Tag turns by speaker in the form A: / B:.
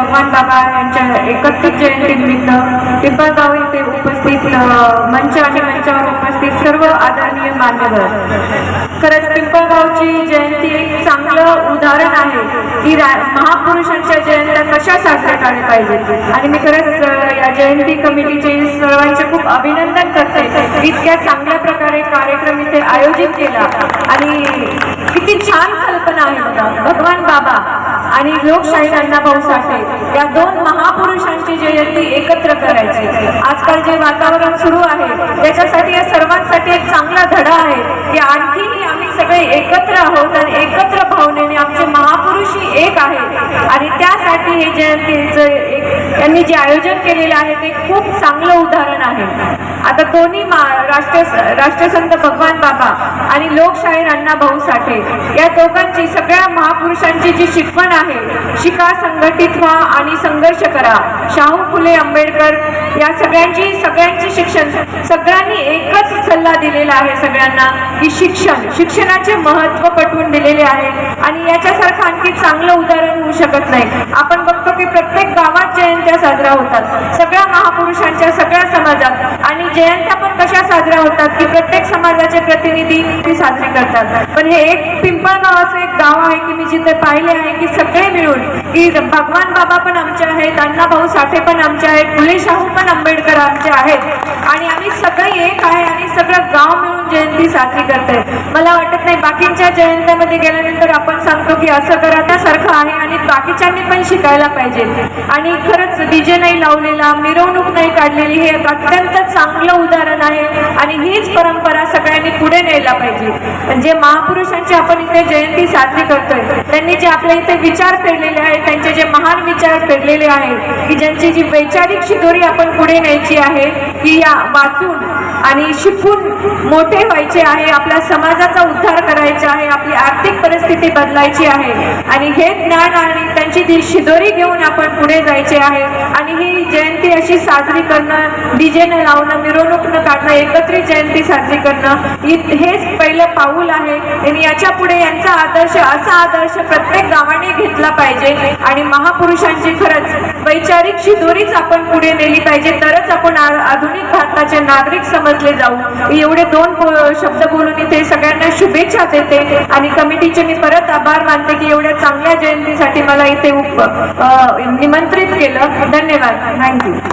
A: भगवान बाबा यांच्या एकत्रित जयंतीनिमित्त पिंपळगाव येथे उपस्थित मंच आणि मंचावर उपस्थित सर्व आदरणीय मान्यवर. खरंच पिंपळगावची जयंती एक चांगलं उदाहरण आहे की रा महापुरुषांच्या जयंत्या कशा साजऱ्या करायला पाहिजेत आणि मी खरंच या जयंती कमिटीचे सर्वांचे खूप अभिनंदन करते. इतक्या चांगल्या प्रकारे कार्यक्रम इथे आयोजित केला. आणि किती छान कल्पना आहे बघा. भगवान बाबा आणि लोकशाही अण्णाभाऊ साठे या दोन महापुरुषांची जयंती एकत्र करायची. आजकाल जे वातावरण सुरू आहे त्याच्यासाठी या सर्वांसाठी एक चांगला धडा आहे की आणखीही आम्ही सगळे एकत्र आहोत आणि एकत्र भावनेने आमचे महापुरुषही एक आहे आणि त्यासाठी हे जयंतीचं त्यांनी जे आयोजन केलेलं आहे ते खूप चांगलं उदाहरण आहे. आता दोन्ही मा राष्ट्र राष्ट्रसंत भगवान बाबा आणि लोकशाहीर अण्णा भाऊ साठे या दोघांची सगळ्या महापुरुषांची जी शिकवण आहे शिका संघटित व्हा आणि संघर्ष करा. शाहू फुले आंबेडकर या सगळ्यांची सगळ्यांची शिक्षण सगळ्यांनी एकच सल्ला दिलेला आहे सगळ्यांना की शिक्षण शिक्षणाचे महत्त्व पटवून दिलेले आहे. आणि याच्यासारखं आणखी चांगलं उदाहरण होऊ शकत नाही. आपण बघतो की प्रत्येक गावात जयंत्या साजऱ्या होतात. सगळ्या महापुरुषांच्या सगळ्या समाजात जयंत्या पण कशा साजऱ्या होतात की प्रत्येक समाजाचे प्रतिनिधी ती साजरी करतात. पण हे एक पिंपळगाव असं एक गाव आहे की मी जिथे पाहिले आहे की सगळे मिळून की भगवान बाबा पण आमचे आहेत अण्णाभाऊ साठे पण आमचे आहेत फुले शाहू पण आंबेडकर आमचे आहेत. आणि आम्ही सगळे एक आहे आणि सगळं गाव मिळून जयंती साजरी करते मला वाटत नाही बाकीच्या जयंत्यामध्ये गेल्यानंतर आपण सांगतो की असं करा त्यासारखं आहे आणि बाकीच्यांनी पण शिकायला पाहिजे. आणि खरंच डीजे नाही लावलेला मिरवणूक नाही काढलेली हे अत्यंत चांगलं उदाहरण आहे. आणि हीच परंपरा सगळ्यांनी पुढे न्यायला पाहिजे. जे महापुरुषांची आपण इथे जयंती साजरी करतोय त्यांनी जे आपल्या इथे विचार पेरलेले आहेत त्यांचे जे महान विचार पेरलेले आहेत की ज्यांची जी वैचारिक शिदोरी आपण पुढे न्यायची आहे की या वाचून आणि शिकून मोठे व्हायचे आहे आपल्या समाजाचा उद्धार करायचा आहे आपली आर्थिक परिस्थिती बदलायची आहे. आणि हे ज्ञान आणि त्यांची ती शिदोरी घेऊन आपण पुढे जायचे आहे आणि ही जयंती अशी साजरी करणं डीजे न लावणं मिरवणूक न काढणं एकत्रित जयंती साजरी करणं हि- हेच पहिलं पाऊल आहे. आणि याच्यापुढे यांचा आदर्श असा आदर्श प्रत्येक गावाने घेतला पाहिजे. आणि महापुरुषांची खरंच वैचारिक शिदोरीच आपण पुढे नेली पाहिजे. तरच आपण आधुनिक भारताचे नागरिक समजले जाऊ. एवढे दोन शब्द बोलून इथे सगळ्यांना शुभेच्छा देते. आणि कमिटीचे मी परत आभार मानते की एवढ्या चांगल्या जयंतीसाठी मला इथे उप- निमंत्रित केलं. धन्यवाद. थँक्यू